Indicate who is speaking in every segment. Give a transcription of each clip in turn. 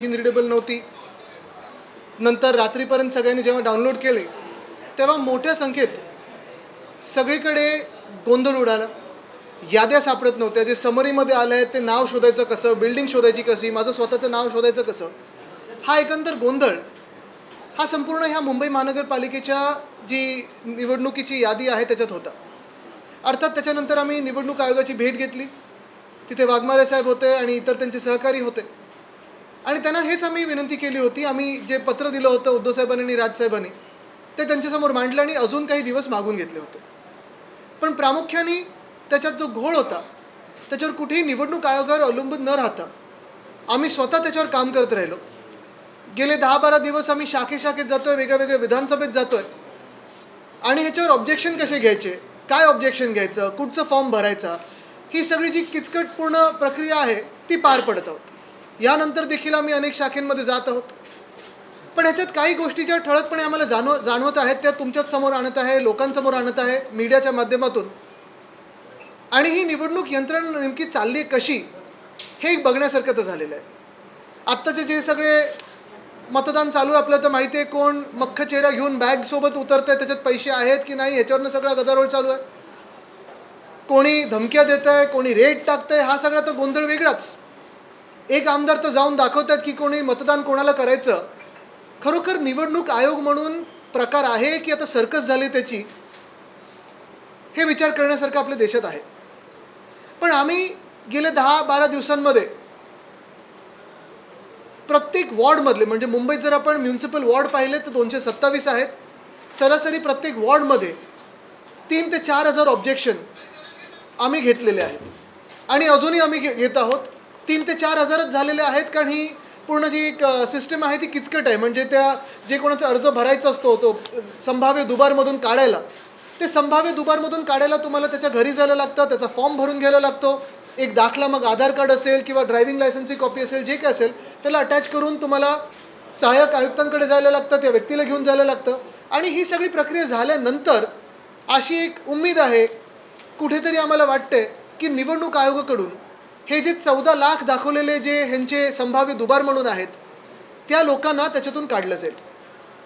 Speaker 1: Machine readable नव्हती. नंतर रात्रीपर्यंत सगळ्यांनी जेव्हा डाउनलोड केले तेव्हा मोठ्या संख्येत सगळीकडे गोंधळ उडाला. याद्या सापडत नव्हत्या. जे समरीमध्ये आले आहेत ते नाव शोधायचं कसं बिल्डिंग शोधायची कशी माझं स्वतःचं नाव शोधायचं कसं हा एकंदर गोंधळ हा संपूर्ण ह्या मुंबई महानगरपालिकेच्या जी निवडणुकीची यादी आहे त्याच्यात होता. अर्थात त्याच्यानंतर आम्ही निवडणूक आयोगाची भेट घेतली. तिथे वाघमारे साहेब होते आणि इतर त्यांचे सहकारी होते. आणि त्यांना हेच आम्ही विनंती केली होती. आम्ही जे पत्र दिलं होतं उद्धव साहेबांनी आणि राजसाहेबांनी ते त्यांच्यासमोर मांडलं आणि अजून काही दिवस मागून घेतले होते. पण प्रामुख्याने त्याच्यात जो घोळ होता त्याच्यावर कुठेही निवडणूक आयोगावर अवलंबून न राहता आम्ही स्वतः त्याच्यावर काम करत राहिलो. गेले दहा बारा दिवस आम्ही शाखे शाखेत जातोय वेगळ्या वेगळ्या विधानसभेत जातोय. आणि ह्याच्यावर ऑब्जेक्शन कसे घ्यायचे? काय ऑब्जेक्शन घ्यायचं? कुठचं फॉर्म भरायचा? ही सगळी जी किचकटपूर्ण प्रक्रिया आहे ती पार पडत आहोत यानंतर देखील आम्ही अनेक शाखेंमध्ये जात आहोत. पण ह्याच्यात काही गोष्टी ज्या ठळकपणे आम्हाला जाणव जाणवत आहेत त्या तुमच्याच समोर आणत आहे लोकांसमोर आणत आहे मीडियाच्या माध्यमातून. आणि ही निवडणूक यंत्रणा नेमकी चालली कशी हे एक बघण्यासारखं तर झालेलं आहे. आत्ताचे जे सगळे मतदान चालू आहे आपलं तर माहिती आहे कोण मख्ख चेहरा घेऊन बॅगसोबत उतरत आहे त्याच्यात पैसे आहेत की नाही ह्याच्यावरनं सगळा गदारोळ चालू आहे. कोणी धमक्या देत आहे कोणी रेट टाकतंय हा सगळा तर गोंधळ वेगळाच. एक आमदार तर जाऊन दाखवतात की कोणी मतदान कोणाला करायचं. खरोखर निवडणूक आयोग म्हणून प्रकार आहे की आता सर्कस झाली त्याची? हे विचार करण्यासारखं आपल्या देशात आहे. पण आम्ही गेले दहा बारा दिवसांमध्ये प्रत्येक वॉर्डमधले म्हणजे मुंबईत जर आपण म्युन्सिपल वॉर्ड पाहिले तर दोनशे सत्तावीस आहेत. सरासरी प्रत्येक वॉर्डमध्ये तीन ते चार हजार ऑब्जेक्शन आम्ही घेतलेले आहेत. आणि अजूनही आम्ही घे घेत आहोत. तीन ते चार हजारच झालेले आहेत कारण ही पूर्ण जी एक सिस्टम आहे ती किचकट आहे. म्हणजे त्या जे कोणाचा अर्ज भरायचा असतो तो संभाव्य दुबारमधून काढायला ते संभाव्य दुबारमधून काढायला तुम्हाला त्याच्या घरी जायला लागतं त्याचा फॉर्म भरून घ्यायला लागतो. एक दाखला मग आधार कार्ड असेल किंवा ड्रायव्हिंग लायसन्सची कॉपी असेल जे काय असेल त्याला अटॅच करून तुम्हाला सहाय्यक आयुक्तांकडे जायला लागतं त्या व्यक्तीला घेऊन जायला लागतं. आणि ही सगळी प्रक्रिया झाल्यानंतर अशी एक उम्मीद आहे कुठेतरी आम्हाला वाटते की निवडणूक आयोगाकडून हे जे चौदा लाख दाखवलेले जे ह्यांचे संभाव्य दुबार म्हणून आहेत त्या लोकांना त्याच्यातून काढलं जाईल.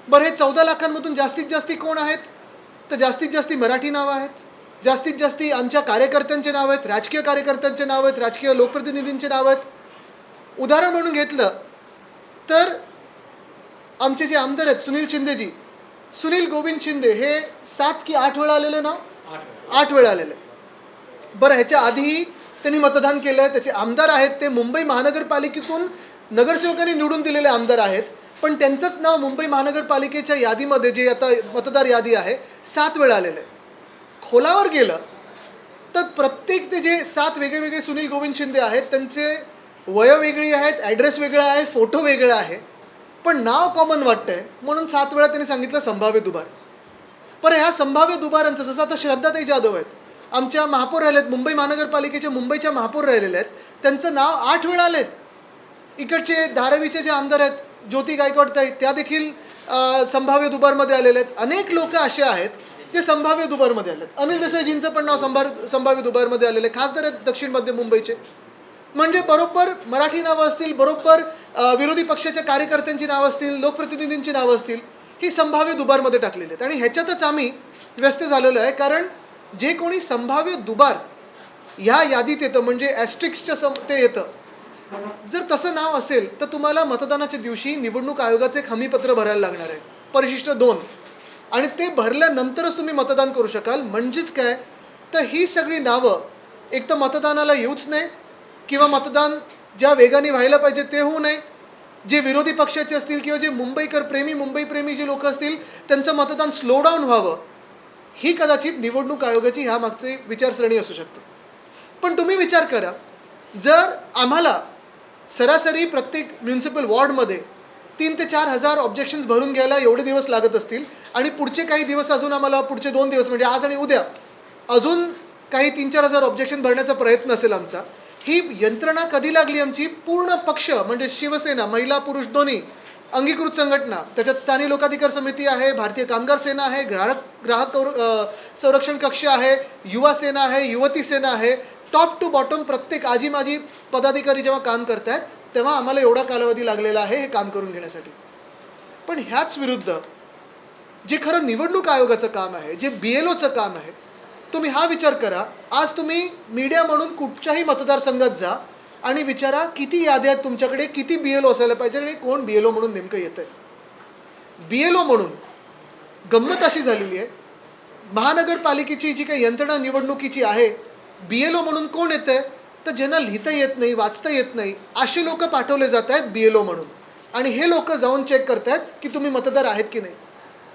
Speaker 1: बरं हे चौदा लाखांमधून जास्तीत जास्ती कोण आहेत? तर जास्तीत जास्ती मराठी नावं आहेत. जास्तीत जास्ती आमच्या कार्यकर्त्यांचे नाव आहेत राजकीय कार्यकर्त्यांचे नाव आहेत राजकीय लोकप्रतिनिधींचे नाव आहेत. उदाहरण म्हणून घेतलं तर आमचे जे आमदार आहेत सुनील शिंदेजी सुनील गोविंद शिंदे हे सात की आठ वेळा आलेले नाव? आठ वेळा. आलेले. बरं ह्याच्या आधीही त्यांनी मतदान केलं आहे त्याचे आमदार आहेत ते मुंबई महानगरपालिकेतून नगरसेवकांनी निवडून दिलेले आमदार आहेत. पण त्यांचंच नाव मुंबई महानगरपालिकेच्या यादीमध्ये जे आता मतदार यादी आहे सात वेळा आलेलं आहे. खोलावर गेलं तर प्रत्येक ते जे सात वेगळे वेगळे सुनील गोविंद शिंदे आहेत त्यांचे वय वेगळी आहेत ॲड्रेस वेगळा आहे फोटो वेगळा आहे. पण नाव कॉमन वाटतंय म्हणून सात वेळा त्यांनी सांगितलं संभाव्य दुबार. पण ह्या संभाव्य दुबारांचं जसं आता श्रद्धाताई जाधव आहेत आमच्या महापौर राहिलेत मुंबई महानगरपालिकेचे मुंबईच्या महापौर राहिलेले आहेत. त्यांचं नाव आठ वेळा आलेत. इकडचे धारावीचे जे आमदार आहेत ज्योती गायकवाड ताई त्या देखील संभाव्य दुबारमध्ये आलेले आहेत. अनेक लोक असे आहेत जे संभाव्य दुबारमध्ये आले आहेत अनिल देसाईजींचं पण नाव संभार संभाव्य दुबारमध्ये आलेलं आहे खासदार आहेत दक्षिण मध्य मुंबईचे. म्हणजे बरोबर मराठी नावं असतील बरोबर विरोधी पक्षाच्या कार्यकर्त्यांची नावं असतील लोकप्रतिनिधींची नावं असतील ही संभाव्य दुबारमध्ये टाकलेली आहेत. आणि ह्याच्यातच आम्ही व्यस्त झालेलो आहे. कारण जे कोणी संभाव्य दुबार ह्या यादीत येतं म्हणजे ॲस्ट्रिक्सच्या सम ते येतं. जर तसं नाव असेल तर तुम्हाला मतदानाच्या दिवशी निवडणूक आयोगाचे एक हमीपत्र भरायला लागणार आहे. परिशिष्ट दोन. आणि ते भरल्यानंतरच तुम्ही मतदान करू शकाल. म्हणजेच काय? तर ही सगळी नावं एक तर मतदानाला येऊच नाहीत किंवा मतदान ज्या वेगाने व्हायला पाहिजे ते होऊ नये. जे विरोधी पक्षाचे असतील किंवा जे मुंबईकर प्रेमी मुंबई प्रेमी जे लोक असतील त्यांचं मतदान स्लो डाऊन व्हावं. ही कदाचित निवडणूक आयोगाची ह्या मागची विचारसरणी असू शकते. पण तुम्ही विचार करा जर आम्हाला सरासरी प्रत्येक म्युन्सिपल वॉर्डमध्ये तीन ते चार हजार ऑब्जेक्शन्स भरून घ्यायला एवढे दिवस लागत असतील आणि पुढचे काही दिवस अजून आम्हाला पुढचे दोन दिवस म्हणजे आज आणि उद्या अजून काही तीन चार हजार ऑब्जेक्शन भरण्याचा प्रयत्न असेल आमचा ही यंत्रणा कधी लागली आमची? पूर्ण पक्ष म्हणजे शिवसेना महिला पुरुष दोन्ही अंगीकृत संघटना त्याच्यात स्थानिक लोकाधिकार समिती आहे भारतीय कामगार सेना आहे ग्राहक ग्राहक संरक्षण कक्ष आहे युवा सेना आहे युवती सेना आहे. टॉप टू बॉटम प्रत्येक आजी माजी पदाधिकारी जेव्हा काम करत आहेत तेव्हा आम्हाला एवढा कालावधी लागलेला आहे हे काम करून घेण्यासाठी. पण ह्याच विरुद्ध जे खरं निवडणूक आयोगाचं काम आहे जे बी एल ओचं काम आहे तुम्ही हा विचार करा. आज तुम्ही मीडिया म्हणून कुठच्याही मतदारसंघात जा आणि विचारा किती याद्या आहेत तुमच्याकडे? किती बी एल ओ असायला पाहिजे? आणि कोण बी एल ओ म्हणून नेमकं येतं आहे बी एल ओ म्हणून गंमत अशी झालेली आहे. महानगरपालिकेची जी काही यंत्रणा निवडणुकीची आहे बी एल ओ म्हणून कोण येतं आहे तर ज्यांना लिहिता येत नाही वाचता येत नाही असे लोक पाठवले जात आहेत बी एल ओ म्हणून. आणि हे लोक जाऊन चेक करतायत की तुम्ही मतदार आहेत की नाही.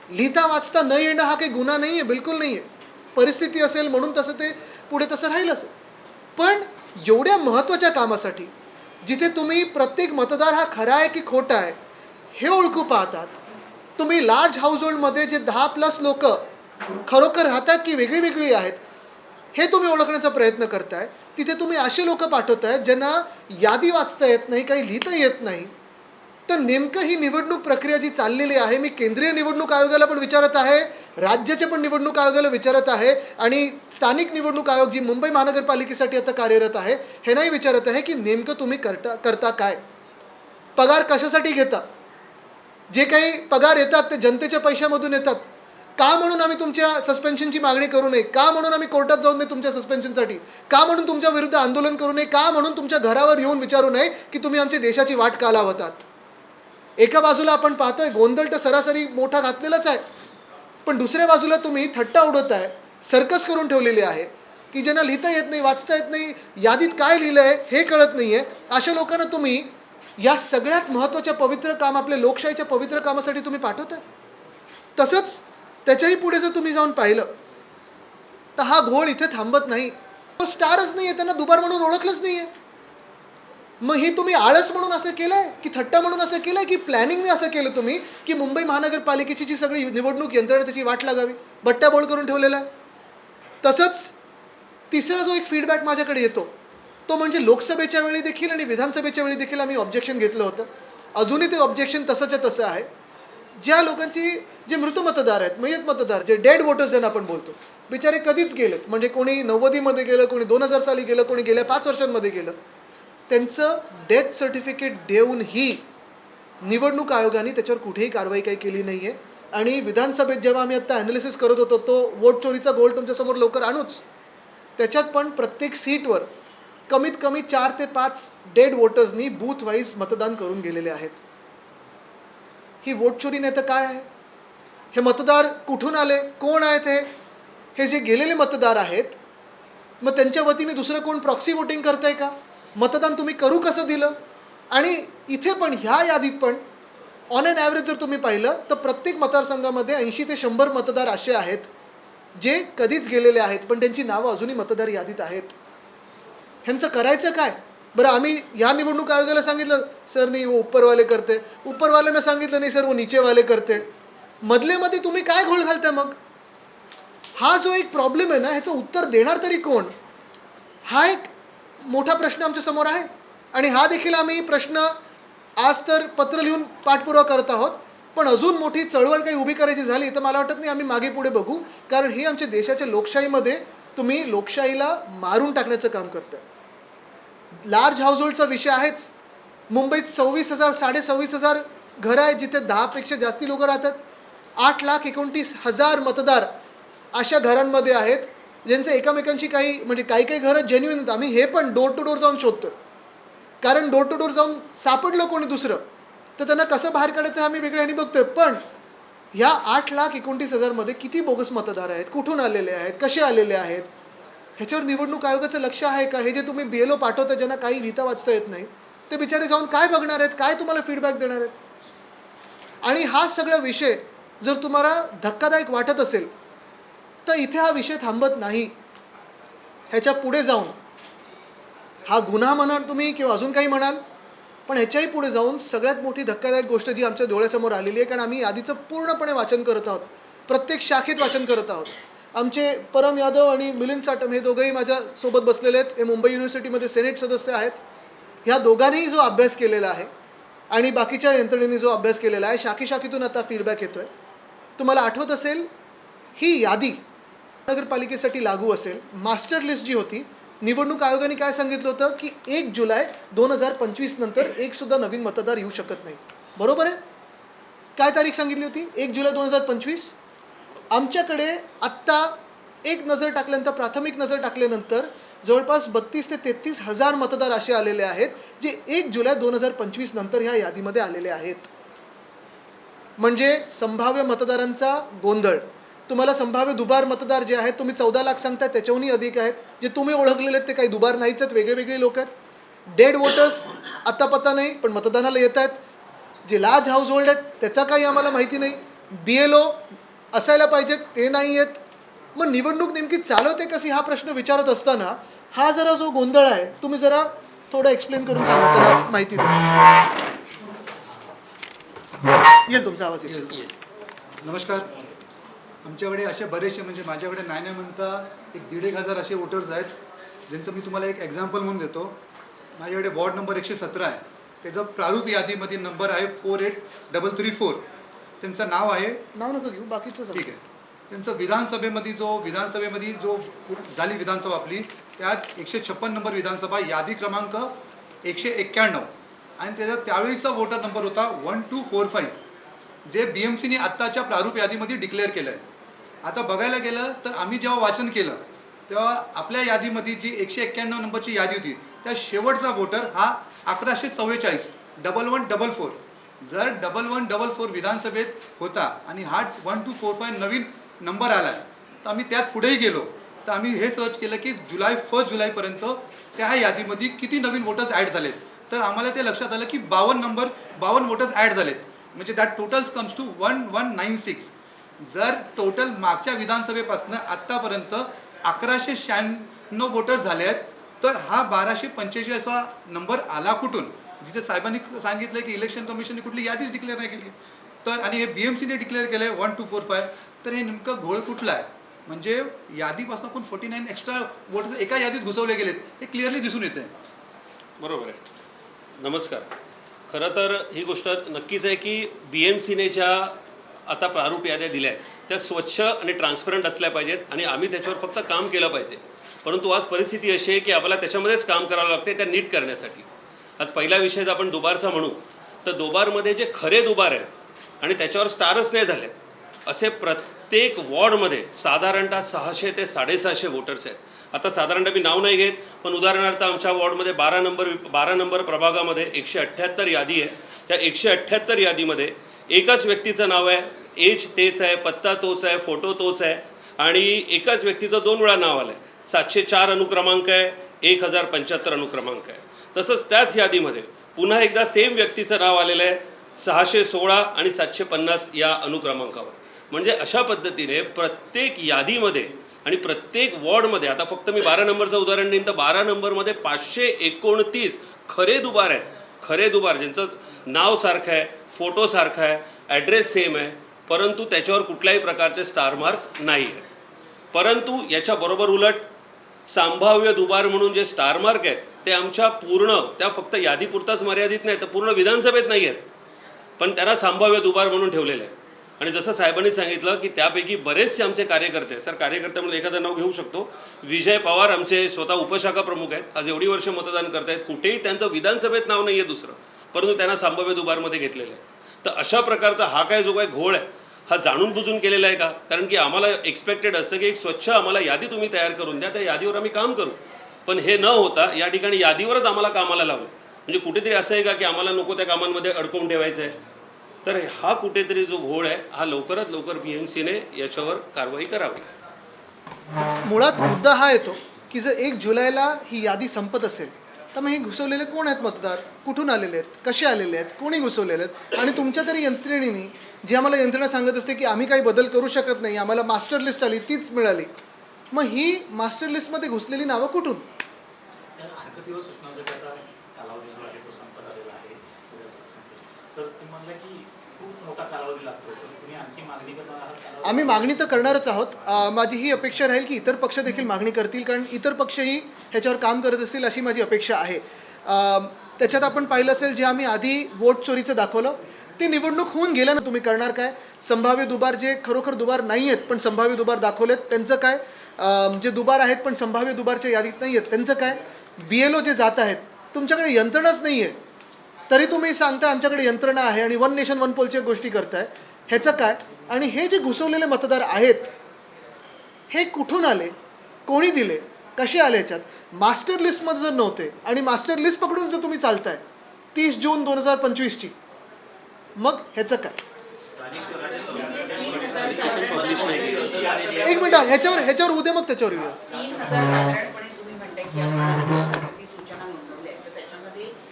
Speaker 1: लिहिता वाचता न येणं हा काही गुन्हा नाही आहे बिलकुल नाही आहे परिस्थिती असेल म्हणून तसं ते पुढे तसं राहील असेल पण एवढ्या महत्त्वाच्या कामासाठी जिथे तुम्ही प्रत्येक मतदार हा खरा आहे की खोटा आहे हे ओळखू पाहतात. तुम्ही लार्ज हाऊसहोल्डमध्ये जे दहा प्लस लोक खरोखर राहतात की वेगळी वेगळी आहेत हे तुम्ही ओळखण्याचा प्रयत्न करताय. तिथे तुम्ही असे लोक पाठवताय ज्यांना यादी वाचता येत नाही काही लिहिता येत नाही. तर नेमकं ही निवडणूक प्रक्रिया जी चाललेली आहे मी केंद्रीय निवडणूक आयोगाला पण विचारत आहे राज्याच्या पण निवडणूक आयोगाला विचारत आहे आणि स्थानिक निवडणूक आयोग जी मुंबई महानगरपालिकेसाठी आता कार्यरत आहे हे नाही विचारत आहे की नेमकं तुम्ही करता करता काय? पगार कशासाठी घेता? जे काही पगार येतात ते जनतेच्या पैशामधून येतात. का म्हणून आम्ही तुमच्या सस्पेन्शनची मागणी करू नये? का म्हणून आम्ही कोर्टात जाऊ नये तुमच्या सस्पेन्शनसाठी का म्हणून तुमच्या विरुद्ध आंदोलन करू नये? का म्हणून तुमच्या घरावर येऊन विचारू नये की तुम्ही आमच्या देशाची वाट का लावतात एका बाजूला आपण पाहतोय गोंधळ तर सरासरी मोठा घातलेलाच आहे. पण दुसऱ्या बाजूला तुम्ही थट्टा उडवत आहे सर्कस करून ठेवलेली आहे की ज्यांना लिहिता येत नाही वाचता येत नाही यादीत काय लिहिलं आहे हे कळत नाही आहे अशा लोकांना तुम्ही या सगळ्यात महत्त्वाच्या पवित्र काम आपल्या लोकशाहीच्या पवित्र कामासाठी तुम्ही पाठवताय? तसंच त्याच्याही पुढे जर तुम्ही जाऊन पाहिलं तर हा घोळ इथे थांबत नाही. तो स्टारच नाही आहे त्यांना दुबार म्हणून ओळखलंच नाही आहे मग हे तुम्ही आळस म्हणून असं केलंय? की थट्टा म्हणून असं केलंय? की प्लॅनिंगने असं केलं तुम्ही? की मुंबई महानगरपालिकेची जी सगळी निवडणूक यंत्रणा त्याची वाट लागावी? बट्ट्याबोळ करून ठेवलेला आहे. तसंच तिसरा जो एक फीडबॅक माझ्याकडे येतो तो म्हणजे लोकसभेच्या वेळी देखील आणि विधानसभेच्या वेळी देखील आम्ही ऑब्जेक्शन घेतलं होतं. अजूनही ते ऑब्जेक्शन तसंच्या तसं आहे. ज्या लोकांची जे मृत मतदार आहेत मयत मतदार जे डेड वोटर्स ज्यांना आपण बोलतो बिचारे कधीच गेलेत. म्हणजे कोणी नव्वदीमध्ये गेलं कोणी दोन हजार साली गेलं कोणी गेल्या पाच वर्षांमध्ये गेलं. त्यांचं डेथ सर्टिफिकेट देऊनही निवडणूक आयोगाने त्याच्यावर कुठेही कारवाई काही केली नाही आहे आणि विधानसभेत जेव्हा आम्ही आत्ता ॲनालिसिस करत होतो तो वोट चोरीचा गोल तुमच्यासमोर लवकर आणूच. त्याच्यात पण प्रत्येक सीटवर कमीत कमी चार ते पाच डेड वोटर्सनी बूथ वाईज मतदान करून गेलेले आहेत. ही वोट चोरी नाही तर काय आहे? हे मतदार कुठून आले? कोण आहेत हे? हे जे गेलेले मतदार आहेत मग त्यांच्या वतीने दुसरं कोण प्रॉक्सी वोटिंग आहे का? मतदान तुम्ही करू कसं दिलं? आणि इथे पण ह्या यादीत पण ऑन एन ॲव्हरेज जर तुम्ही पाहिलं तर प्रत्येक मतदारसंघामध्ये ऐंशी ते शंभर मतदार असे आहेत जे कधीच गेलेले आहेत पण त्यांची नावं अजूनही मतदार यादीत आहेत. ह्यांचं करायचं काय? बरं आम्ही या निवडणूक आयोगाला सांगितलं सर नाही वो उपरवाले करते. उपरवाल्यानं सांगितलं नाही सर वो नीचेवाले करते. मधल्यामध्ये तुम्ही काय घोळ घालता मग? हा जो एक प्रॉब्लेम आहे ना ह्याचं उत्तर देणार तरी कोण? हा एक मोठा प्रश्न आमच्यासमोर आहे. आणि हा देखील आम्ही प्रश्न आज तर पत्र लिहून पाठपुरावा करत आहोत. पण अजून मोठी चळवळ काही उभी करायची झाली तर मला वाटत नाही आम्ही मागे पुढे बघू. कारण हे आमच्या देशाच्या लोकशाहीमध्ये तुम्ही लोकशाहीला मारून टाकण्याचं काम करतं लार्ज हाऊसहोल्डचा विषय आहेच. मुंबईत सव्वीस हजार साडे सव्वीस हजार घरं आहेत जिथे दहापेक्षा जास्ती लोकं राहतात. आठ लाख एकोणतीस हजार मतदार अशा घरांमध्ये आहेत. ज्यांचं एकामेकांशी काही म्हणजे काही काही घरं जेन्युइन होतं आम्ही हे पण डोर टू डोर जाऊन शोधतो कारण डोर टू डोर जाऊन सापडलं कोणी दुसरं तर त्यांना कसं बाहेर काढायचं आम्ही वेगळ्याने बघतोय. पण ह्या आठ लाख एकोणतीस हजारमध्ये किती बोगस मतदार आहेत? कुठून आलेले आहेत? कसे आलेले आहेत? ह्याच्यावर निवडणूक आयोगाचं लक्ष आहे का? हे जे तुम्ही बी एल ओ पाठवता ज्यांना काही लिहिता वाचता येत नाही ते बिचारे जाऊन काय बघणार आहेत? काय तुम्हाला फीडबॅक देणार आहेत? आणि हा सगळा विषय जर तुम्हाला धक्कादायक वाटत असेल तर इथे हा विषय थांबत नाही. ह्याच्या पुढे जाऊन हा गुन्हा म्हणाल तुम्ही किंवा अजून काही म्हणाल पण ह्याच्याही पुढे जाऊन सगळ्यात मोठी धक्कादायक गोष्ट जी आमच्या डोळ्यासमोर आलेली आहे कारण आम्ही यादीचं पूर्णपणे वाचन करत आहोत. प्रत्येक शाखेत वाचन करत आहोत. आमचे परम यादव आणि मिलिंद साटम हे दोघंही माझ्यासोबत बसलेले आहेत. हे मुंबई युनिव्हर्सिटीमध्ये सेनेट सदस्य आहेत. ह्या दोघांनीही जो अभ्यास केलेला आहे आणि बाकीच्या यंत्रणेने जो अभ्यास केलेला आहे शाखी शाखेतून आता फीडबॅक येतो आहे तुम्हाला आठवत असेल ही यादी महानगरपालिकेसाठी लागू असेल मास्टर लिस्ट जी होती निवडणूक आयोगाने काय सांगितलं होतं की एक जुलै दोन हजार पंचवीस नंतर एक सुद्धा नवीन मतदार येऊ शकत नाही. बरोबर आहे? काय तारीख सांगितली होती? एक जुलै दोन हजार पंचवीस? आमच्याकडे आत्ता एक नजर टाकल्यानंतर प्राथमिक नजर टाकल्यानंतर जवळपास बत्तीस ते तेहतीस हजार मतदार असे आलेले आहेत जे एक जुलै दोन हजार पंचवीस नंतर ह्या यादीमध्ये आलेले आहेत. म्हणजे संभाव्य मतदारांचा गोंधळ. तुम्हाला संभाव्य दुबार मतदार जे आहेत तुम्ही चौदा लाख सांगताय त्याच्याहूनही अधिक आहेत. जे तुम्ही ओळखलेले आहेत ते काही दुबार नाहीच आहेत वेगळे वेगळे लोक आहेत. डेड वोटर्स आता पत्ता नाही पण मतदानाला येत आहेत. जे लार्ज हाऊस होल्ड आहेत त्याचा काही आम्हाला माहिती नाही. बी एल ओ असायला पाहिजेत ते नाही आहेत. मग निवडणूक नेमकी चालवते कशी हा प्रश्न विचारत असताना हा जरा जो गोंधळ आहे तुम्ही जरा थोडं एक्सप्लेन करून सांगा त्याला माहिती द्या. येईल तुमचा आवाज येईल.
Speaker 2: नमस्कार. आमच्याकडे असे बरेचसे म्हणजे माझ्याकडे नाही नाही म्हणता एक दीड एक हजार असे वोटर्स आहेत ज्यांचं मी तुम्हाला एक एक्झाम्पल म्हणून देतो. माझ्याकडे वॉर्ड नंबर एकशे सतरा आहे. त्याचं प्रारूप यादीमध्ये नंबर आहे four eight double three four त्यांचं नाव आहे
Speaker 1: नाव नका घेऊ बाकीचं.
Speaker 2: ठीक आहे. त्यांचं विधानसभेमध्ये जो विधानसभेमध्ये जो झाली विधानसभा आपली त्यात एकशे छप्पन नंबर विधानसभा यादी क्रमांक एकशे एक्क्याण्णव. आणि त्याचा त्यावेळीचा वोटर नंबर होता one two four five J B M सीने आत्ताच्या प्रारूप यादीमध्ये डिक्लेअर केलं आहे आता बघायला गेलं तर आम्ही जेव्हा वाचन केलं तेव्हा आपल्या यादीमध्ये जी एकशे एक्क्याण्णव नंबरची यादी होती त्या शेवटचा वोटर हा अकराशे चव्वेचाळीस डबल वन डबल फोर जर डबल वन डबल फोर विधानसभेत होता आणि हा वन टू फोर फाय नवीन नंबर आला आहे तर आम्ही त्यात पुढेही गेलो. तर आम्ही हे सर्च केलं की जुलै फर्स्ट जुलैपर्यंत त्या यादीमध्ये किती नवीन वोटर्स ॲड झालेत. तर आम्हाला ते लक्षात आलं की बावन्न नंबर बावन्न वोटर्स ॲड झालेत. म्हणजे that totals comes to one one nine six जर टोटल मागच्या विधानसभेपासून आत्तापर्यंत अकराशे शहाण्णव वोटर्स झाले आहेत तर हा बाराशे पंचेचाळीसवा नंबर आला कुठून? जिथे साहेबांनी सांगितलं की इलेक्शन कमिशनने कुठली यादीच डिक्लेअर नाही केली. तर आणि हे बी एम सीने डिक्लेअर केलं आहे वन टू फोर फाय तर हे नेमकं घोळ कुठला आहे? म्हणजे यादीपासून पण फोर्टी नाईन एक्स्ट्रा वोटर्स एका यादीत घुसवले गेलेत हे क्लिअरली दिसून येते
Speaker 3: बरोबर आहे. नमस्कार. खरं तर ही गोष्ट नक्कीच आहे की बी एम सीने ज्या आता प्रारूप याद्या दिल्या आहेत. त्या स्वच्छ आणि ट्रान्सपरंट असल्या पाहिजेत आणि आम्ही त्याच्यावर फक्त काम केलं पाहिजे. परंतु आज परिस्थिती अशी आहे की आम्हाला त्याच्यामध्येच काम करावं लागते त्या नीट करण्यासाठी. आज पहिला विषय जर आपण दुबारचा म्हणू तर दुबारमध्ये जे खरे दुबार आहेत आणि त्याच्यावर स्टारच नाही झाले असे प्रत्येक वॉर्डमध्ये साधारणतः सहाशे ते साडेसहाशे वोटर्स आहेत. आता साधारणतः मी नाव नाही घेत पण उदाहरणार्थ आमच्या वॉर्डमध्ये बारा नंबर बारा नंबर प्रभागामध्ये एकशे अठ्ठ्याहत्तर यादी आहे. त्या एकशे अठ्ठ्याहत्तर यादीमध्ये एकाच व्यक्तीचं नाव आहे. एज तेच आहे पत्ता तोच आहे फोटो तोच आहे. आणि एकाच व्यक्तीचं दोन वेळा नाव आलं आहे सातशे चार अनुक्रमांक आहे एक हजार पंच्याहत्तर अनुक्रमांक आहे. तसंच त्याच यादीमध्ये पुन्हा एकदा सेम व्यक्तीचं नाव आलेलं आहे सहाशे सोळा आणि सातशे पन्नास या अनुक्रमांकावर. म्हणजे अशा पद्धतीने प्रत्येक यादीमध्ये आणि प्रत्येक वॉर्डमध्ये आता फक्त मी बारा नंबरचं उदाहरण देईन तर बारा नंबरमध्ये पाचशे एकोणतीस खरे दुबार आहेत. खरे दुबार ज्यांचं नाव सारखं आहे फोटो सारखा आहे ॲड्रेस सेम आहे परंतु त्याच्यावर कुठल्याही प्रकारचे स्टार मार्क नाही आहे परंतु याच्याबरोबर उलट संभाव्य दुबार म्हणून जे स्टार मार्क आहेत ते आमच्या पूर्ण त्या फक्त यादीपुरताच मर्यादित नाही तर पूर्ण विधानसभेत नाही आहेत. पण त्याला संभाव्य दुबार म्हणून ठेवलेलं आहे. आणि जसं साहेबांनी सांगितलं की त्यापैकी बरेचसे आमचे कार्यकर्ते आहेत. सर कार्यकर्ते म्हणून एखादं नाव घेऊ शकतो. विजय पवार आमचे स्वतः उपशाखा प्रमुख आहेत. आज एवढी वर्ष मतदान करतायत. कुठेही त्यांचं विधानसभेत नाव नाही आहे दुसरं. परंतु त्यांना संभाव्य दुबारमध्ये घेतलेलं आहे. तर अशा प्रकारचा हा काय जो काय घोळ आहे हा जाणून बुजून केलेला आहे का? कारण की आम्हाला एक्सपेक्टेड असतं की एक स्वच्छ आम्हाला यादी तुम्ही तयार करून द्या त्या यादीवर आम्ही काम करू. पण हे न होता या ठिकाणी यादीवरच आम्हाला कामाला लावलं. म्हणजे कुठेतरी असं आहे का की आम्हाला नको त्या कामांमध्ये अडकवून ठेवायचं आहे? तर हा कुठेतरी जो घोळ आहे हा लवकरात लवकर बी एम सीने याच्यावर कारवाई करावी.
Speaker 1: मुळात मुद्दा हा येतो की जर एक जुलैला ही यादी संपत असेल तर मग हे घुसवलेले कोण आहेत मतदार? कुठून आलेले आहेत? कसे आलेले आहेत? कोणी घुसवलेले आहेत? आणि तुमच्या तरी यंत्रणेने जी आम्हाला यंत्रणा सांगत असते की आम्ही काही बदल करू शकत नाही आम्हाला मास्टर लिस्ट आली तीच मिळाली. मग ही मास्टर लिस्टमध्ये घुसलेली नावं कुठून?
Speaker 4: तर तुम्ही की खूप मोठा कालावधी लागतो.
Speaker 1: आम्ही मागणी तर करणारच आहोत. माझी ही अपेक्षा राहील की इतर पक्ष देखील मागणी करतील कारण इतर पक्षही ह्याच्यावर काम करत असतील अशी माझी अपेक्षा आहे. त्याच्यात आपण पाहिलं असेल जे आम्ही आधी वोट चोरीचं दाखवलं ते निवडणूक होऊन गेलं ना तुम्ही करणार काय? संभाव्य दुबार जे खरोखर दुबार नाही आहेत पण संभाव्य दुबार दाखवलेत त्यांचं काय? जे दुबार आहेत पण संभाव्य दुबारच्या यादीत नाही आहेत त्यांचं काय? बी एल ओ जे जात आहेत तुमच्याकडे यंत्रणाच नाही आहे तरी तुम्ही सांगता आमच्याकडे यंत्रणा आहे आणि वन नेशन वन पोलच्या गोष्टी करताय. ह्याचं काय? आणि हे जे घुसवलेले मतदार आहेत हे कुठून आले? कोणी दिले? कसे आले ह्याच्यात? मास्टर लिस्टमध्ये जर नव्हते आणि मास्टर लिस्ट पकडून जर तुम्ही चालताय तीस जून दोन हजार पंचवीसची मग ह्याचं काय? एक मिनिट ह्याच्यावर ह्याच्यावर उद्या मग त्याच्यावर येऊया.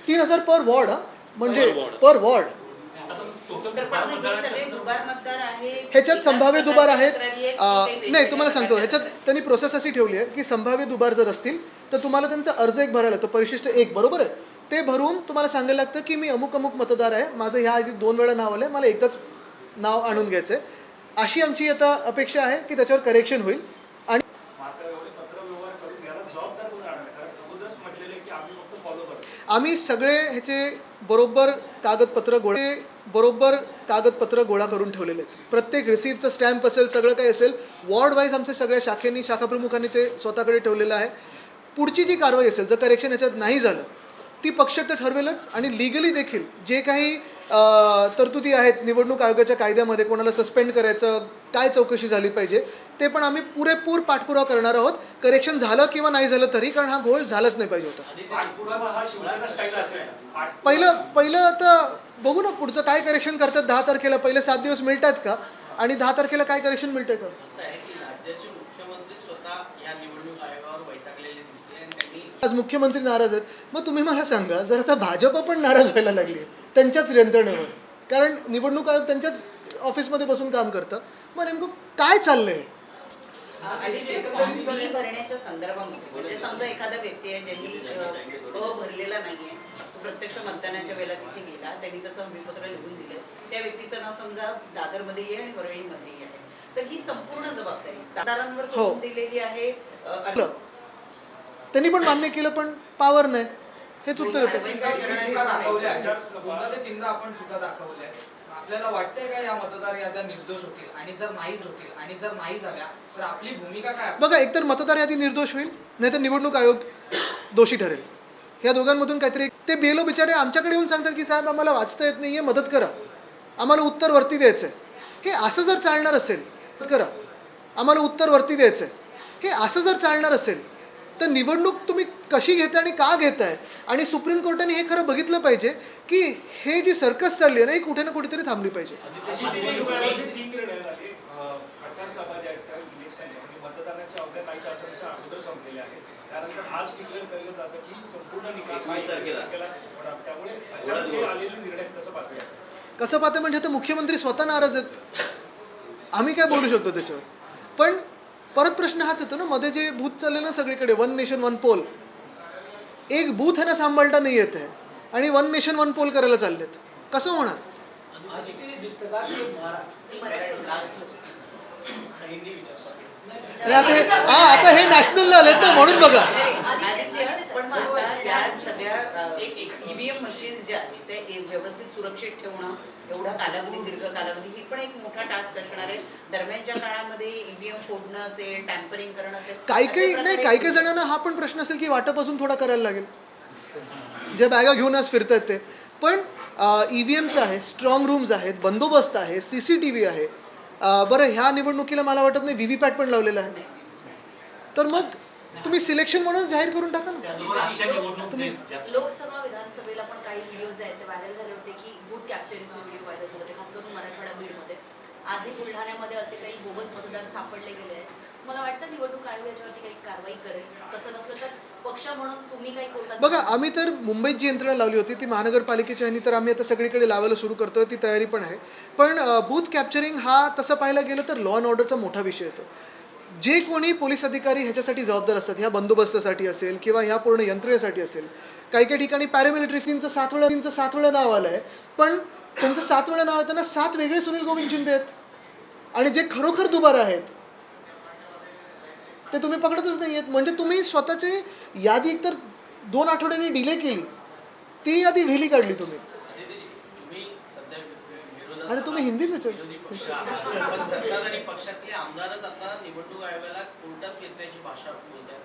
Speaker 5: तीन हजार
Speaker 1: पर वॉर्ड हा. म्हणजे. पर वॉर्ड ह्याच्यात संभाव्य दुबार आहेत. नाही तुम्हाला सांगतो ह्याच्यात त्यांनी प्रोसेस अशी ठेवली आहे की संभाव्य दुबार जर असतील तर तुम्हाला त्यांचा अर्ज एक भरायला लागतो परिशिष्ट एक बरोबर आहे? ते भरून तुम्हाला सांगायला लागतं की मी अमुक अमुक मतदार आहे माझं ह्या आधी दोन वेळा नाव आलं मला एकदाच नाव आणून घ्यायचं आहे अशी आमची आता अपेक्षा आहे की त्याच्यावर करेक्शन होईल. आणि
Speaker 6: मात्र एवढे पत्रव्यवहार करून याला जबाबदार कोण राहणार? कारण अगोदरच म्हटलेले की आम्ही फक्त फॉलो करतो.
Speaker 1: आम्ही सगळे ह्याचे बरोबर कागदपत्र गोळा बरोबर कागदपत्र गोळा करून ठेवलेले आहेत. प्रत्येक रिसिप्टचं स्टॅम्प असेल सगळं काही असेल वॉर्ड वाईज आमच्या सगळ्या शाखेनी शाखाप्रमुखांनी ते स्वतःकडे ठेवलेलं आहे. पुढची जी कारवाई असेल जर करेक्शन ह्याच्यात नाही झालं ती पक्ष तर ठरवेलच आणि लिगली देखील जे काही तरतुदी आहेत निवडणूक आयोगाच्या कायद्यामध्ये कोणाला सस्पेंड करायचं काय चौकशी झाली पाहिजे ते पण आम्ही पुरेपूर पाठपुरावा करणार आहोत. करेक्शन झालं किंवा नाही झालं तरी कारण हा घोळ झालाच नाही पाहिजे होता. पहिलं पहिलं आता बघू ना पुढचं काय करेक्शन करतात. दहा तारखेला पहिले सात दिवस मिळतात का? आणि दहा तारखेला काय करेक्शन मिळतंय का?
Speaker 7: असं आहे की राज्याचे मुख्यमंत्री स्वतः या निवडणूक आयोगावर वैतागलेले दिसले आणि त्यांनी
Speaker 1: आज मुख्यमंत्री नाराज आहेत. मग तुम्ही मला सांगा जर आता भाजप पण नाराज व्हायला लागली त्यांच्याच यंत्रणेवर. कारण निवडणूक आयोग त्यांच्याच ऑफिसमध्ये बसून काम करतं. मग नेमकं काय चाललंय?
Speaker 5: भरण्याच्या संदर्भामध्ये म्हणजे समजा एखादा व्यक्ती आहे ज्यांनी भरलेला नाहीये प्रत्यक्ष मतदानाच्या वेळेला तिथे गेला त्यांनी त्याचं हमीपत्र लिहून दिलं. त्या व्यक्तीचं नाव समजा दादरमध्ये आहे आणि वरळीमध्येही आहे. तर ही संपूर्ण जबाबदारी दादारांवर
Speaker 1: हो.
Speaker 5: सोडून दिलेली आहे.
Speaker 1: त्यांनी पण मान्य केलं पण पावर नाही. हेच उत्तर येतं
Speaker 8: चुका दाखवल्या. दोनदा ते तीनदा आपण चुका दाखवल्या. आपल्याला वाटतंय का या मतदार याद्या निर्दोष होतील? आणि जर नाहीच होतील आणि जर नाही झाल्या तर आपली भूमिका काय असेल
Speaker 1: बघा एकतर मतदार यादी निर्दोष होईल नाहीतर निवडणूक आयोग दोषी ठरेल. या दोघांमधून काहीतरी ते बेलो बिचारे आमच्याकडे येऊन सांगतात की साहेब आम्हाला वाचता येत नाही आहे मदत करा. आम्हाला उत्तर वरती द्यायचं आहे हे असं जर चालणार असेल मदत करा. आम्हाला उत्तर वरती द्यायचं आहे हे असं जर चालणार असेल तर निवडणूक तुम्ही कशी घेताय आणि का घेताय? आणि सुप्रीम कोर्टाने हे खरं बघितलं पाहिजे की हे जी सर्कस चालली आहे ना ही कुठे ना कुठेतरी थांबली पाहिजे.
Speaker 6: मतदानाच्या अवघ्या काही तासांच्या अगोदर संपलेले आहेत त्यानंतर आज डिक्लेअर केलं जातं की संपूर्ण निकाल एकवीस तारखेला. होणार. त्यामुळे अचानक हे आलेले निर्णय कसं
Speaker 1: पाहतं म्हणजे आता मुख्यमंत्री स्वतः नाराज आहेत. आम्ही काय बोलू शकतो त्याच्यावर? पण परत प्रश्न हाच येतो ना मध्ये जे बूथ चालले ना सगळीकडे वन नेशन वन पोल. एक बूथ ह्यांना सांभाळता नाही येत आहे. आणि वन नेशन वन पोल करायला चाललेत. कसं होणार? हा आता हे नॅशनल आलेत ना म्हणून बघा
Speaker 5: पण मग आता या सगळ्या ईव्हीएम मशीन्स ज्या आहेत त्या ए- व्यवस्थित सुरक्षित ठेवणं एवढा कालावधी दीर्घ कालावधी ही पण एक मोठा टास्क असणार आहे दरम्यानच्या काळामध्ये ईव्हीएम फोडणं असेल टॅम्परिंग करणं असेल
Speaker 1: काही काही
Speaker 5: अशा
Speaker 1: नाही
Speaker 5: प्रकारे-
Speaker 1: काही काही जणांना हा पण प्रश्न असेल की वाटापासून थोडा करायला लागेल. जे बॅगा घेऊन आज फिरतात ते. पण ई व्ही एमचं आहे स्ट्रॉंग रूम्स आहेत बंदोबस्त आहे सी सी टी व्ही आहे. बरं ह्या निवडणुकीला मला वाटत नाही व्ही व्ही पॅट पण लावलेलं आहे. तर मग तुम्ही सिलेक्शन म्हणून जाहीर करून टाका ना.
Speaker 4: तुम्ही
Speaker 9: लोकसभा विधानसभेला पण काही व्हिडिओज आहेत ते व्हायरल झाले होते की बूथ कॅप्चरिंगचे व्हिडिओ व्हायरल झाले होते खास करून मराठवाडा बीडमध्ये. आजही बुलढाण्यामध्ये असे काही बोगस मतदार सापडले गेले आहेत. मला वाटतं निवडणूक आयोग याच्यावरती काही कारवाई करेल. तसं नसलं तर पक्ष म्हणून तुम्ही काही कोर्टात
Speaker 1: बघा आम्ही तर मुंबईत जी यंत्रणा लावली होती ती महानगरपालिकेच्या ह्यानी तर आम्ही आता सगळीकडे लावायला सुरू करतोय ती तयारी पण आहे. पण बूथ कॅप्चरिंग हा तसं पाहायला गेलं तर लॉ अँड ऑर्डरचा मोठा विषय येतो जे कोणी पोलीस अधिकारी ह्याच्यासाठी जबाबदार असतात ह्या बंदोबस्तासाठी असेल किंवा ह्या पूर्ण यंत्रणेसाठी असेल काही काही ठिकाणी पॅरामिलिटरीचं सात वेळा तीनचं सात वेळा नाव आलं आहे पण त्यांचं सात वेळा नाव येताना सात वेगळे सुनील गोविंद शिंदे आहेत. आणि जे खरोखर दुबार आहेत ते तुम्ही पकडतच नाही आहेत म्हणजे तुम्ही स्वतःची यादी एकतर दोन आठवड्यांनी डिले केली ती यादी ढिली काढली तुम्ही.
Speaker 7: तुम्ही सध्या वि- विरोधात
Speaker 1: अरे तुम्ही हिंदीत विचार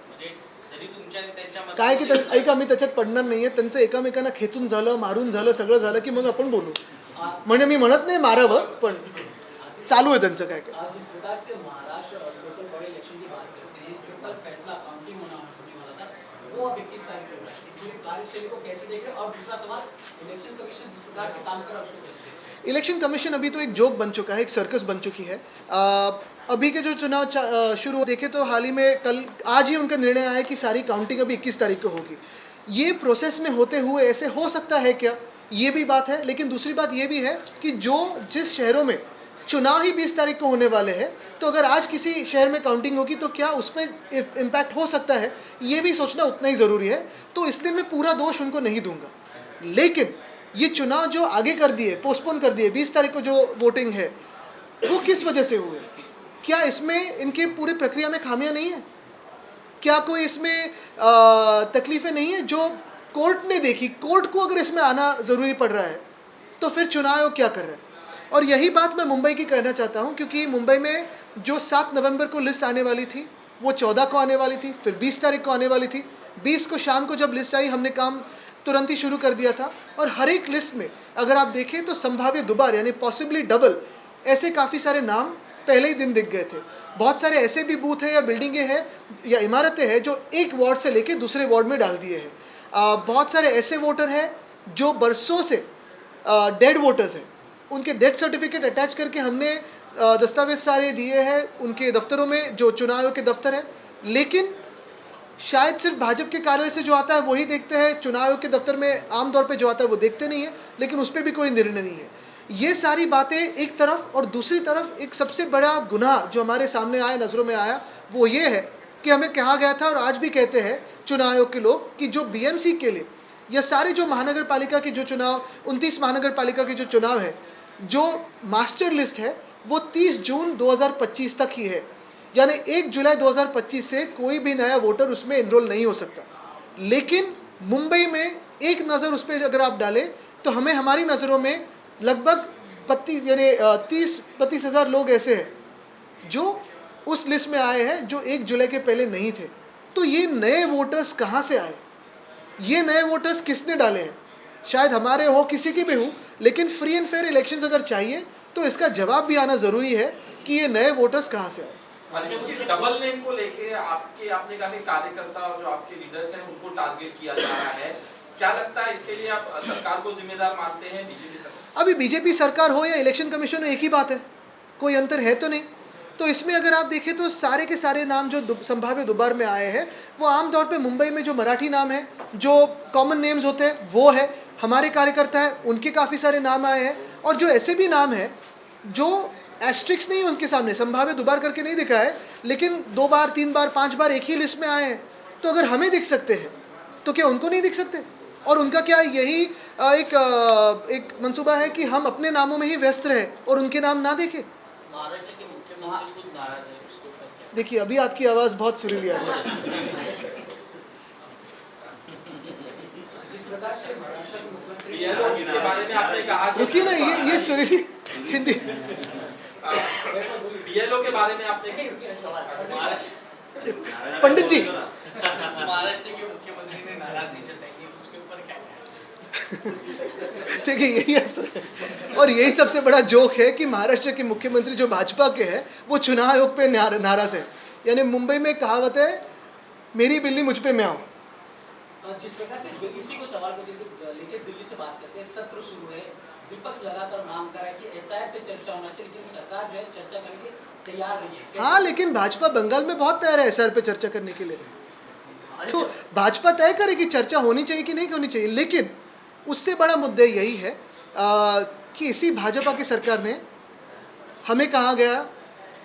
Speaker 7: म्हणजे जरी तुमच्या आणि त्यांच्या मध्ये-
Speaker 1: काय की ऐका मी त्याच्यात पडणार नाहीये. त्यांचं एकामेकांना खेचून झालं मारून झालं सगळं झालं की मग आपण बोलू. म्हणजे मी म्हणत नाही मारावं पण चालू आहे त्यांचं काय काय.
Speaker 10: इलेक्शन कमीशन
Speaker 1: इलेक्शन कमीशन अभी तो एक जोक बन चुका है एक सर्कस बन चुकी है। आ, अभी के जो चुनाव शुरू देखे तो हाल ही में कल आज ही उनका निर्णय आया कि सारी काउंटिंग अभी 21 तारीख को होगी। ये प्रोसेस में होते हुए ऐसे हो सकता है क्या? ये भी बात है लेकिन दूसरी बात ये भी है कि जो जिस शहरों में चुनाव ही 20 तारीख को होने वाले हैं। तो अगर आज किसी शहर में काउंटिंग होगी तो क्या उस पर इम्पैक्ट हो सकता है? ये भी सोचना उतना ही ज़रूरी है। तो इसलिए मैं पूरा दोष उनको नहीं दूँगा। लेकिन ये चुनाव जो आगे कर दिए पोस्टपोन कर दिए, बीस तारीख को जो वोटिंग है, वो किस वजह से हुए? क्या इसमें इनके पूरी प्रक्रिया में खामियाँ नहीं है? क्या कोई इसमें तकलीफें नहीं है? जो कोर्ट ने देखी कोर्ट को अगर इसमें आना ज़रूरी पड़ रहा है तो फिर चुनाव क्या कर रहा है? और यही बात मैं मुंबई की कहना चाहता हूँ, क्योंकि मुंबई में जो सात नवंबर को लिस्ट आने वाली थी, वो चौदह को आने वाली थी, फिर बीस तारीख को आने वाली थी। बीस को शाम को जब लिस्ट आई, हमने काम तुरंत ही शुरू कर दिया था। और हर एक लिस्ट में, अगर आप देखें तो संभाव्य दोबार, यानी पॉसिबली डबल ऐसे काफ़ी सारे नाम पहले ही दिन दिख गए थे। बहुत सारे ऐसे भी बूथ हैं या बिल्डिंगें हैं, या इमारतें हैं, जो एक वार्ड से लेके दूसरे वार्ड में डाल दिए हैं। बहुत सारे ऐसे वोटर हैं, जो बरसों से डेड वोटर्स हैं। उनके डेथ सर्टिफिकेट अटैच करके हमने दस्तावेज़ सारे दिए हैं उनके दफ्तरों में, जो चुनाव के दफ्तर हैं। लेकिन शायद सिर्फ़ भाजपा के कार्यालय से जो आता है, वही देखते हैं। चुनाव के दफ्तर में आमतौर पे जो आता है, वो देखते नहीं है। लेकिन उस पर भी कोई निर्णय नहीं है। ये सारी बातें एक तरफ़ और दूसरी तरफ़ एक सबसे बड़ा गुनाह जो हमारे सामने आया, नज़रों में आया, वो ये है कि हमें कहा गया था और आज भी कहते हैं चुनाव आयोग के लोग कि जो बीएमसी के लिए या सारे जो महानगर पालिका के जो चुनाव, उनतीस महानगर पालिका के जो चुनाव है जो मास्टर लिस्ट है, वो 30 जून 2025 तक ही है। यानी 1 जुलाई 2025 से कोई भी नया वोटर उसमें इनरोल नहीं हो सकता। लेकिन मुंबई में एक नज़र उस पर अगर आप डालें तो हमें हमारी नज़रों में लगभग बत्तीस यानी तीस बत्तीस हज़ार लोग ऐसे हैं, जो उस लिस्ट में आए हैं, जो एक जुलाई के पहले नहीं थे। तो ये नए वोटर्स कहाँ से आए? ये नए वोटर्स किसने डाले हैं? शायद हमारे हो किसी की भी हो लेकिन फ्री एंड फेयर इलेक्शंस अगर चाहिए तो इसका जवाब भी आना ज़रूरी है कि ये नए वोटर्स कहाँ से आए।
Speaker 11: डबल नेम को लेके आपके आपने कहा कि कार्यकर्ता और जो आपके लीडर्स हैं उनको टारगेट किया जा रहा है। क्या लगता है इसके लिए आप सरकार को जिम्मेदार मानते हैं बीजेपी सरकार?
Speaker 1: अभी बीजेपी सरकार हो या इलेक्शन कमीशन हो एक ही बात है। कोई अंतर है तो नहीं। तो इसमें अगर आप देखें तो सारे के सारे नाम जो दु- संभाव्य दोबार में आए हैं वो आमतौर पे मुंबई में जो मराठी नाम है जो कॉमन नेम्स होते हैं वो है। हमारे कार्यकर्ता हैं उनके काफ़ी सारे नाम आए हैं और जो ऐसे भी नाम हैं जो एस्ट्रिक्स नहीं है उनके सामने संभाव्य दोबार करके नहीं दिखा है लेकिन दो बार तीन बार पाँच बार एक ही लिस्ट में आए हैं तो अगर हमें दिख सकते हैं तो क्या उनको नहीं दिख सकते? और उनका क्या यही एक एक मंसूबा है कि हम अपने नामों में ही व्यस्त रहे और उनके नाम ना देखें? देखिए अभी आपकी आवाज़ बहुत सुरीली आ रही है
Speaker 10: जिस प्रकार से महाराष्ट्र के मुख्यमंत्री
Speaker 11: बीएलओ के बारे में आपने कहा कि
Speaker 1: रुकिए ना ये ये सुरीली हिंदी।
Speaker 11: बीएलओ के बारे में आपने
Speaker 1: पंडित जी।
Speaker 7: महाराष्ट्र के मुख्यमंत्री ने नाराज़गी जताई है उसके ऊपर क्या
Speaker 1: देखिए यही असर और यही सबसे बड़ा जोक है कि महाराष्ट्र के मुख्यमंत्री जो भाजपा के हैं वो चुनाव आयोग पे नाराज़ है। यानी मुंबई में कहावत है मेरी बिल्ली मुझ पे मैं आऊँ
Speaker 10: जिस प्रकार से इसी को सवाल को लेके लेके दिल्ली से बात करते हैं सत्र शुरू है। विपक्ष लगातार मांग कर रहा है कि एसआईआर पे चर्चा होना चाहिए लेकिन सरकार जो है चर्चा करने के तैयार नहीं है।
Speaker 1: हाँ लेकिन भाजपा बंगाल में बहुत तैयार है एस पे चर्चा करने के लिए। तो भाजपा तय करे कि चर्चा होनी चाहिए कि नहीं होनी चाहिए लेकिन उससे बड़ा मुद्दा यही है आ, कि इसी भाजपा की सरकार ने हमें कहा गया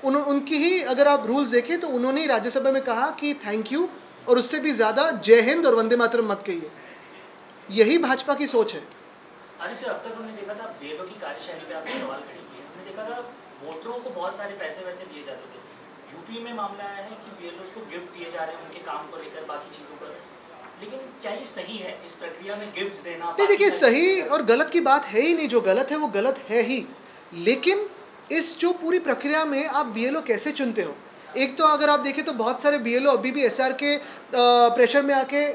Speaker 1: उन उनकी ही अगर आप रूल्स देखें तो उन्होंने राज्यसभा में कहा कि थैंक यू और उससे भी ज़्यादा जय हिंद और वंदे मातरम मत कहिए। यही भाजपा की सोच है।
Speaker 12: आदित्य अब तक हमने देखा था की कार्यशैली पे आपने सवाल खड़ी किए। हमने देखा था वोटरों को बहुत सारे पैसे वैसे दिए जाते थे। यूपी में मामला आया है कि बीएलओ को गिफ्ट दिए जा रहे हैं उनके काम को लेकर बाकी चीज़ों पर। लेकिन क्या ये सही है? इस प्रक्रिया में देना
Speaker 1: नहीं देखिए सही और गलत की बात है ही नहीं। जो गलत है वो गलत है ही। लेकिन इस जो पूरी प्रक्रिया में आप बी कैसे चुनते हो? एक तो अगर आप देखें तो बहुत सारे बीएलओ अभी भी एस के प्रेशर में आके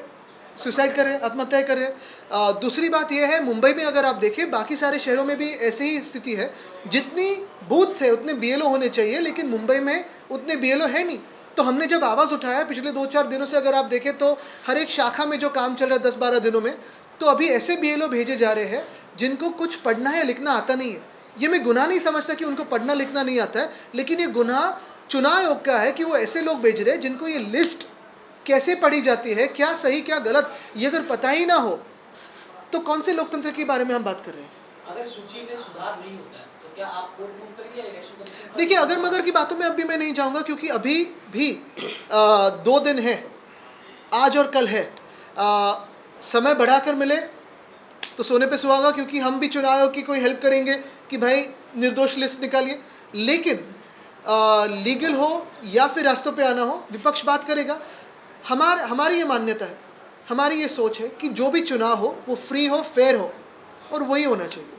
Speaker 1: सुसाइड कर रहे हैं, आत्महत्या कर रहे हैं। दूसरी बात यह है, मुंबई में अगर आप देखें, बाकी सारे शहरों में भी ऐसी ही स्थिति है। जितनी बूथ्स है, उतने बीएलओ होने चाहिए, लेकिन मुंबई में उतने बीएलओ है नहीं। तो हमने जब आवाज़ उठाया पिछले दो चार दिनों से अगर आप देखें तो हर एक शाखा में जो काम चल रहा है दस बारह दिनों में तो अभी ऐसे बीएलओ भेजे जा रहे हैं, जिनको कुछ पढ़ना या लिखना आता नहीं है। ये मैं गुनाह नहीं समझता कि उनको पढ़ना लिखना नहीं आता है, लेकिन ये गुनाह चुनाव आयोग का है कि वो ऐसे लोग भेज रहे हैं जिनको ये लिस्ट कैसे पढ़ी जाती है क्या सही क्या गलत ये अगर पता ही ना हो तो कौन से लोकतंत्र के बारे में हम बात कर रहे हैं?
Speaker 10: अगर सूची में सुधार नहीं होता है तो क्या आप कोर्ट मूव करेंगे
Speaker 1: देखिए अगर मगर की बातों में अभी मैं नहीं जाऊँगा क्योंकि अभी भी आ, दो दिन है आज और कल है। आ, समय बढ़ाकर मिले तो सोने पे सुहागा क्योंकि हम भी चुनाव की कोई हेल्प करेंगे कि भाई निर्दोष लिस्ट निकालिए। लेकिन लीगल हो या फिर रास्तों पे आना हो विपक्ष बात करेगा। हमार हमारी ये मान्यता है हमारी ये सोच है कि जो भी चुनाव हो वो फ्री हो फेयर हो और वही होना चाहिए।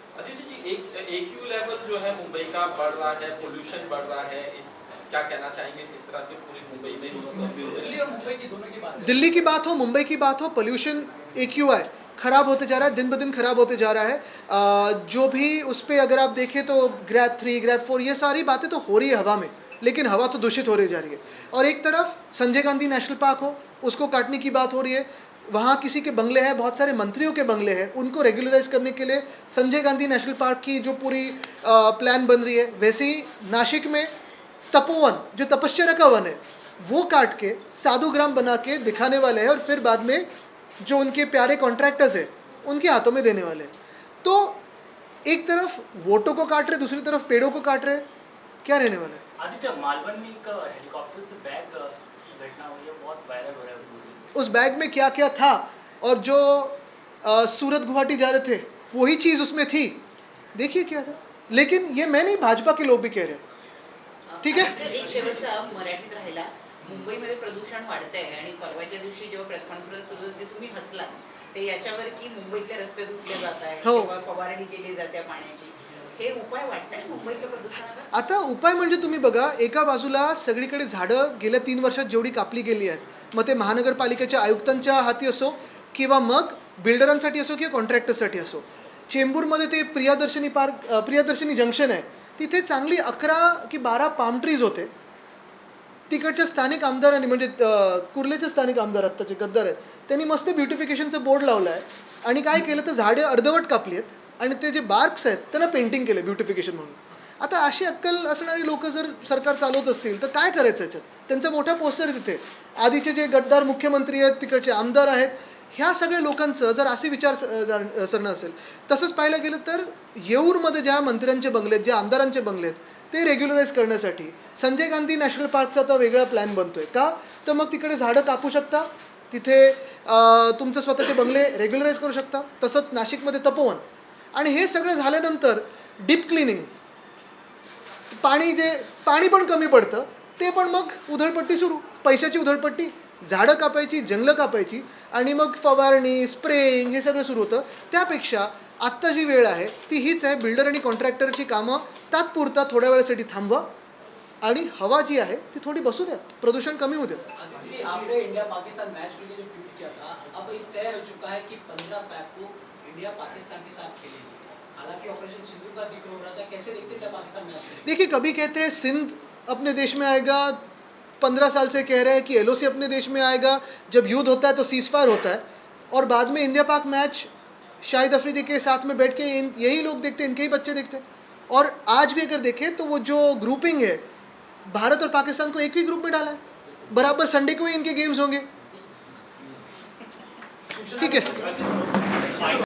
Speaker 11: एक एक लेवल जो है मुंबई का बढ़ रहा है पोल्यूशन बढ़ रहा है इस क्या कहना चाहेंगे किस तरह से पूरी मुंबई में?
Speaker 10: दिल्ली और मुंबई की दोनों की बात
Speaker 1: दिल्ली की बात हो मुंबई की बात हो पोल्यूशन एक यू आई खराब होते जा रहा है दिन ब दिन खराब होते जा रहा है। आ, जो भी उस पर अगर आप देखें तो ग्रैप थ्री ग्रैप फोर ये सारी बातें तो हो रही है हवा में लेकिन हवा तो दूषित हो रही जा रही है। और एक तरफ़ संजय गांधी नेशनल पार्क हो उसको काटने की बात हो रही है वहाँ किसी के बंगले हैं बहुत सारे मंत्रियों के बंगले हैं उनको रेगुलराइज करने के लिए संजय गांधी नेशनल पार्क की जो पूरी आ, प्लान बन रही है वैसे ही नासिक में तपोवन जो तपश्चर्या का वन है वो काट के साधु ग्राम बना के दिखाने वाले हैं और फिर बाद में जो उनके प्यारे कॉन्ट्रैक्टर्स हैं उनके हाथों में देने वाले तो एक तरफ़ वोटों को काट रहे दूसरी तरफ़ पेड़ों को काट रहे क्या रहने वाला है?
Speaker 12: आदित्य मालवन में एक हेलीकॉप्टर से बैग की घटना हुई है बहुत वायरल हो रहा है
Speaker 1: उस बैग में क्या क्या था और जो अ, सूरत गुवाहाटी जा रहे थे वही चीज़ उसमें थी। देखिए क्या था। लेकिन ये मैं नहीं भाजपा के लोग भी कह रहे हैं। ठीक आहे?
Speaker 5: मुंबईमध्ये प्रदूषण वाढतंय आणि परवाच्या दिवशी जेव्हा प्रेस कॉन्फरन्स सुरू होती तुम्ही हसलात. ते याच्यावर की मुंबईतले रस्ते धुतले जात आहेत
Speaker 1: हो.
Speaker 5: किंवा फवारणी केली जाते पाण्याची. हे उपाय वाटताय मुंबईतल्या प्रदूषणाला?
Speaker 1: आता उपाय म्हणजे तुम्ही बघा एका बाजूला सगळीकडे झाडं गेल्या तीन वर्षात जेवढी कापली गेली आहेत मग ते महानगरपालिकेच्या आयुक्तांच्या हाती असो किंवा मग बिल्डरांसाठी असो किंवा कॉन्ट्रॅक्टरसाठी असो. चेंबूरमध्ये ते प्रियादर्शनी पार्क प्रियादर्शनी जंक्शन आहे. तिथे चांगली अकरा की बारा पाम ट्रीज होते. तिकडच्या स्थानिक आमदारांनी म्हणजे कुर्ल्याचे कुर्लेचे स्थानिक आमदार आत्ताचे गद्दार आहेत त्यांनी मस्त ब्युटिफिकेशनचं बोर्ड लावलं आहे आणि काय केलं तर झाडे अर्धवट कापली आहेत आणि ते जे बार्क्स आहेत त्यांना पेंटिंग केलं ब्युटिफिकेशन म्हणून. आता अशी अक्कल असणारी लोक जर सरकार चालवत असतील तर काय करायचं याच्यात? त्यांचा मोठा पोस्टर आहे तिथे. आधीचे जे गद्दार मुख्यमंत्री आहेत तिकडचे आमदार आहेत ह्या सगळ्या लोकांचं जर असे विचार स- सरणं असेल तसंच पाहायला गेलं तर येऊरमध्ये ज्या मंत्र्यांचे बंगले आहेत ज्या आमदारांचे बंगले आहेत ते रेग्युलराईज करण्यासाठी. संजय गांधी नॅशनल पार्कचा आता वेगळा प्लॅन बनतो आहे का? तर मग तिकडे झाडं कापू शकता. तिथे तुमचं स्वतःचे बंगले रेग्युलराईज करू शकता. तसंच नाशिकमध्ये तपोवन. आणि हे सगळं झाल्यानंतर डीप क्लिनिंग पाणी जे पाणी पण कमी पडतं. ते पण मग उधळपट्टी सुरू. पैशाची उधळपट्टी. झाडं कापायची जंगलं कापायची. आणि मग फवारणी स्प्रेइंग हे सगळं सुरू होतं. त्यापेक्षा आत्ता जी वेळ आहे ती हीच आहे बिल्डर आणि कॉन्ट्रॅक्टरची कामं. तात्पुरता थोड्या वेळासाठी थांबवा. आणि हवा जी आहे ती थोडी बसू द्या. प्रदूषण कमी होऊ द्या.
Speaker 10: इंडिया पाकिस्तान मैच के लिए जो ट्वीट किया था अब ये तय हो चुका है कि पंद्रह फैब को इंडिया पाकिस्तान के साथ खेलेगी हालाँकि ऑपरेशन सिंधु का ज़िक्र हो रहा था कैसे देखते हैं पाकिस्तान मैच
Speaker 1: देखिए कभी कहते हैं सिंध अपने देश में आएगा पंद्रह साल से कह रहे हैं कि एल अपने देश में आएगा जब युद्ध होता है तो सीज फायर होता है। और बाद में इंडिया पाक मैच शाहिद अफरीदी के साथ में बैठ के इन, यही लोग देखते हैं इनके ही बच्चे देखते। हैं और आज भी अगर देखें तो वो जो ग्रुपिंग है, भारत और पाकिस्तान को एक ही ग्रुप में डाला है। बराबर संडे को ही इनके गेम्स होंगे। ठीक है।